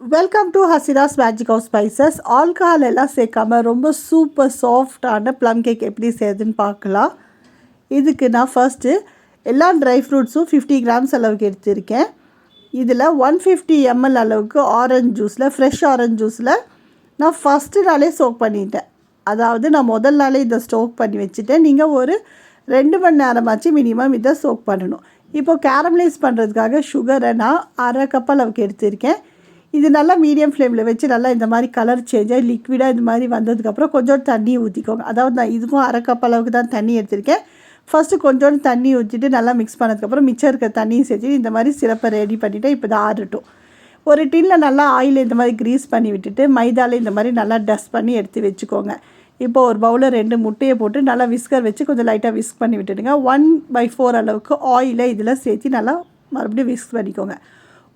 Welcome to ஹசிராஸ் magic of spices alcohol எல்லாம் சேர்க்காம ரொம்ப சூப்பர் சாஃப்டான ப்ளம் கேக் எப்படி செய்யுதுன்னு பார்க்கலாம். இதுக்கு நான் ஃபர்ஸ்ட்டு எல்லா ட்ரை ஃப்ரூட்ஸும் ஃபிஃப்டி கிராம்ஸ் அளவுக்கு எடுத்திருக்கேன். இதில் ஒன் ஃபிஃப்டி எம்எல் அளவுக்கு ஆரஞ்ச் ஜூஸில் ஃப்ரெஷ் ஆரஞ்ச் ஜூஸில் நான் ஃபஸ்ட்டு நாளே சோக் பண்ணிட்டேன். அதாவது நான் முதல் நாளே இதை ஸ்டோக் பண்ணி வச்சுட்டேன். நீங்கள் ஒரு ரெண்டு மணி நேரமாச்சு மினிமம் இதை சோக் பண்ணணும். இப்போ கேரமலைஸ் பண்ணுறதுக்காக சுகரை நான் அரை கப் அளவுக்கு எடுத்திருக்கேன். இது நல்லா மீடியம் ஃப்ளேமில் வச்சு நல்லா இந்த மாதிரி கலர் சேஞ்ச் ஆகி லிக்விடாக இந்த மாதிரி வந்ததுக்கப்புறம் கொஞ்சோண்டு தண்ணி ஊற்றிக்கோங்க அதாவது நான் இதுக்கும் அரை கப் அளவுக்கு தான் தண்ணி எடுத்திருக்கேன். ஃபஸ்ட்டு கொஞ்சோண்டு தண்ணி ஊற்றிட்டு நல்லா மிக்ஸ் பண்ணதுக்கப்புறம் மிச்சம் இருக்க தண்ணியும் சேர்த்து இந்த மாதிரி சிறப்பை ரெடி பண்ணிவிட்டு இப்போ தான் ஆறட்டும். ஒரு டின்னில் நல்லா ஆயில் இந்த மாதிரி க்ரீஸ் பண்ணி விட்டுட்டு மைதாவில் இந்த மாதிரி நல்லா டஸ்ட் பண்ணி எடுத்து வச்சுக்கோங்க. இப்போ ஒரு பவுலில் ரெண்டு முட்டையை போட்டு நல்லா விஸ்கர் வச்சு கொஞ்சம் லைட்டாக விஸ்க் பண்ணி விட்டுடுங்க. ஒன் பை ஃபோர் அளவுக்கு ஆயிலை இதில் சேர்த்து நல்லா மறுபடியும் விஸ்க் பண்ணிக்கோங்க.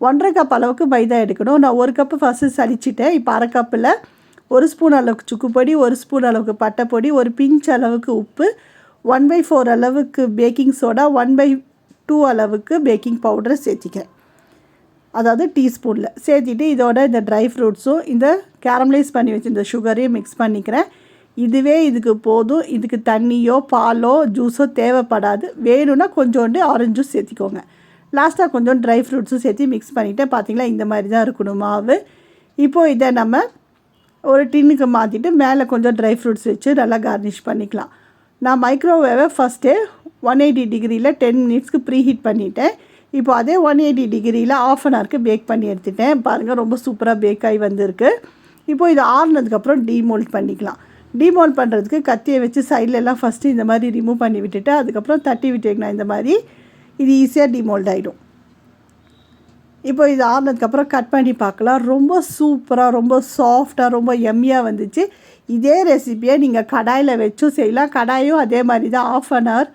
ஒன்றரை கப் அளவுக்கு மைதா எடுக்கணும். நான் ஒரு கப்பு ஃபஸ்ட்டு சளிச்சிட்டேன். இப்போ அரை கப்பில் ஒரு ஸ்பூன் அளவுக்கு சுக்குப்பொடி ஒரு ஸ்பூன் அளவுக்கு பட்டைப்பொடி ஒரு பிஞ்ச் அளவுக்கு உப்பு ஒன் பை ஃபோர் அளவுக்கு baking soda one by two அளவுக்கு பேக்கிங் பவுடரை சேர்த்திக்கிறேன். அதாவது டீஸ்பூனில் சேர்த்திட்டு இதோட இந்த ட்ரை ஃப்ரூட்ஸும் இந்த கேரமலைஸ் பண்ணி வச்சு இந்த சுகரையும் மிக்ஸ் பண்ணிக்கிறேன். இதுவே இதுக்கு போதும். இதுக்கு தண்ணியோ பாலோ ஜூஸோ தேவைப்படாது. வேணும்னா கொஞ்சோண்டு ஆரஞ்சும் ஜூஸ் சேர்த்திக்கோங்க. லாஸ்ட்டாக கொஞ்சம் ட்ரை ஃப்ரூட்ஸும் சேர்த்து மிக்ஸ் பண்ணிவிட்டு பார்த்திங்களா இந்த மாதிரி தான் இருக்கணும் மாவு. இப்போது இதை நம்ம ஒரு டின்னுக்கு மாற்றிட்டு மேலே கொஞ்சம் ட்ரை ஃப்ரூட்ஸ் வச்சு நல்லா கார்னிஷ் பண்ணிக்கலாம். நான் மைக்ரோவேவை ஃபஸ்ட்டு ஒன் எயிட்டி டிகிரியில் டென் மினிட்ஸ்க்கு ப்ரீ ஹீட் பண்ணிவிட்டேன் இப்போ அதே ஒன் எயிட்டி டிகிரியில் ஆஃப் அன் ஹவருக்கு பேக் பண்ணி எடுத்துட்டேன். பாருங்கள் ரொம்ப சூப்பராக பேக் ஆகி வந்திருக்கு. இப்போது இது ஆறுனதுக்கப்புறம் டீமோல்ட் பண்ணிக்கலாம். டீமோல்ட் பண்ணுறதுக்கு கத்தியை வச்சு சைட்லெல்லாம் ஃபஸ்ட்டு இந்த மாதிரி ரிமூவ் பண்ணி விட்டுட்டு அதுக்கப்புறம் தட்டி விட்டுக்கலாம் இந்த மாதிரி. இது ஈஸியாக டிமோல்ட் ஆகிடும் இப்போ இது ஆறுனதுக்கப்புறம் கட் பண்ணி பார்க்கலாம். ரொம்ப சூப்பராக ரொம்ப சாஃப்டாக ரொம்ப எம்மியாக வந்துச்சு. இதே ரெசிப்பியை நீங்கள் கடாயில் வச்சும் செய்யலாம். கடாயும் அதே மாதிரி தான் half an hour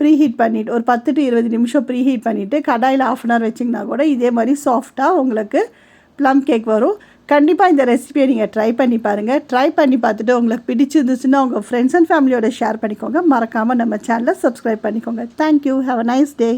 pre heat பண்ணிவிட்டு ஒரு பத்து டு இருபது நிமிஷம் ப்ரீ ஹீட் பண்ணிவிட்டு கடாயில் ஆஃப் அன் ஹவர் வச்சிங்கன்னா கூட இதே மாதிரி சாஃப்டாக உங்களுக்கு ப்ளம் கேக் வரும். கண்டிப்பாக இந்த ரெசிபியை நீங்கள் ட்ரை பண்ணி பாருங்கள் ட்ரை பண்ணி பார்த்துட்டு உங்களுக்கு பிடிச்சிருந்துச்சுன்னா உங்கள் ஃப்ரெண்ட்ஸ் அண்ட் ஃபேமிலியோட ஷேர் பண்ணிக்கோங்க. மறக்காமல் நம்ம சேனலை சப்ஸ்கிரைப் பண்ணிக்கோங்க. Thank you have a nice day